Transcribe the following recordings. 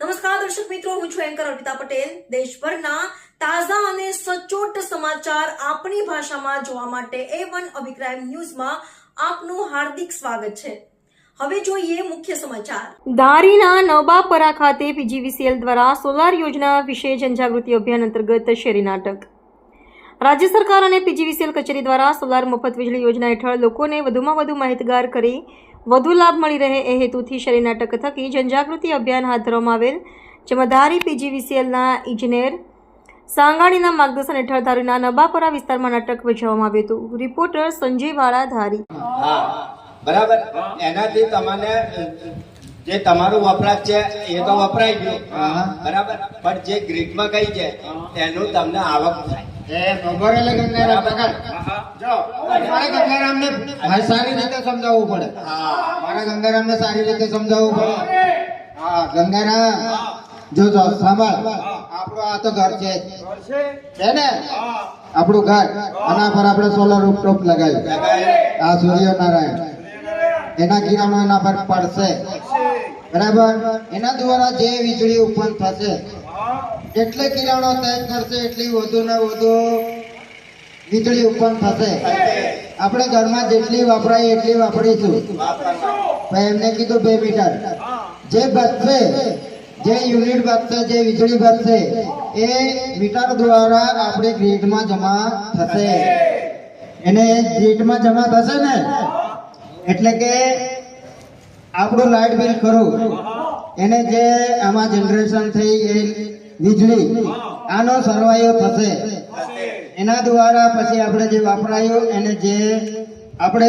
નમસ્કાર દર્શક મિત્રો, હું છું એન્કર અર્પિતા પટેલ. દેશભરના તાજા અને સચોટ સમાચાર આપણી ભાષામાં જોવા માટે એ વન અભિક્રાઇમ ન્યૂઝમાં આપનું હાર્દિક સ્વાગત છે. હવે જોઈએ મુખ્ય સમાચાર. ધારીના નવાપરા ખાતે પીજીવીસીએલ દ્વારા સોલાર યોજના વિશે જનજાગૃતિ અભિયાન અંતર્ગત શેરી નાટક. રાજ્ય સરકાર અને પીજીવીસીએલ કચેરી દ્વારા સોલાર મફત વીજળી યોજના હેઠળ લોકોને વધુમાં વધુ માહિતગાર કરી વધુ લાભ મળી રહે એ હેતુથી શરીર નાટક થકી જનજાગૃતિ અભિયાન હાથ ધરવામાં આવેલ જેમાં ધારી પીજીવીસીએલના ઇજનેર સાંગાણીના માર્ગદર્શન હેઠળ ધારીના નબાપરા વિસ્તારમાં નાટક ભજવવામાં આવ્યું હતું. રિપોર્ટર સંજય વાળા ધારી બરાબર. એનાથી તમને જે તમારું વપરાશ છે એ તો વપરાય ગયું. બરાબર. પણ જે ગ્રીડમાં ગઈ છે એનું તમને આવક થાય. એ બપોરે એટલે ગંગારામ? પકડ. જો, મારે ગંગારામને સારી રીતે સમજાવવું પડે. મારે ગંગારામને સારી રીતે સમજાવવું પડે. હા. ગંગારામ. જો જો સાંભળ. આપણું આ તો ઘર છે. છે? ને? આપણું ઘર. આના પર આપણે સોલર રૂપટોપ લગાવ્યું આ સૂર્યનારાયણ. એના કિરણો એના પર પડશે. બરાબર? એના દ્વારા જે વીજળી ઉત્પન્ન થશે જેટલે કિરણો તેજ કરશે, એટલી વધુ ને વધુ વીજળી ઉત્પન્ન થશે. આપણે ઘરમાં જેટલી વપરાય એટલી વાપરીશું. એમને કીધું બે મીટર. જે બચશે, જે યુનિટ બચશે, જે વીજળી બચશે, એ મીટર દ્વારા આપણે ગ્રીડમાં જમા થશે. એને ગ્રીડમાં જમા થશે ને? એટલે કે આપણું લાઇટ બિલ ખરું. એને જે આમાં જનરેશન થઈ, એ વીજળી. આનો સરવાયો થશે. એના દ્વારા પછી આપણે જે વાપરાયું એને જે આપણે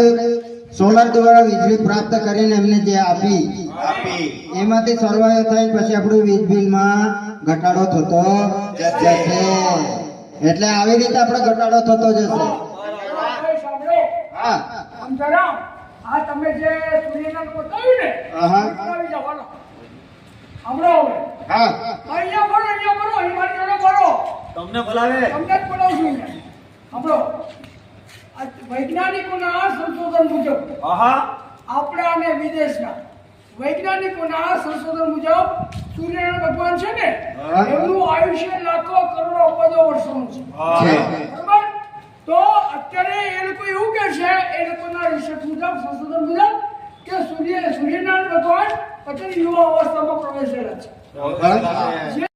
સોલર દ્વારા વીજળી પ્રાપ્ત કરીને એમને જે આપી આપી. એમાંથી સરવાયો થઈને પછી આપણું વીજ બિલમાં ઘટાડો થતો જશે. એટલે આવી રીતે આપણે ઘટાડો થતો જશે. હા. આ તમે જે સૂર્યનારાયણ બતાવ્યું ને, હવે. હા અહીંયા બોલો, અહીંયા બોલો, અહીં મારી જોડે બોલો. તમને બોલાવે? તમને જ બોલાવું છું. અહીંયા. સાંભળો. આ વૈજ્ઞાનિકોના સંશોધન મુજબ આપણા અને વિદેશના વૈજ્ઞાનિકોના સંશોધન મુજબ સૂર્યનારાયણ ભગવાન છે ને એમનું આયુષ્ય લાખો કરોડો અબજો વર્ષોનું છે. છે. બરાબર? તો અત્યારે એ લોકો એવું કે છે એ લોકોના રિસર્ચ મુજબ સંશોધન મુજબ કે સૂર્ય સૂર્યનારાયણ ભગવાન અત્યારે યુવા અવસ્થામાં પ્રવેશેલા છે.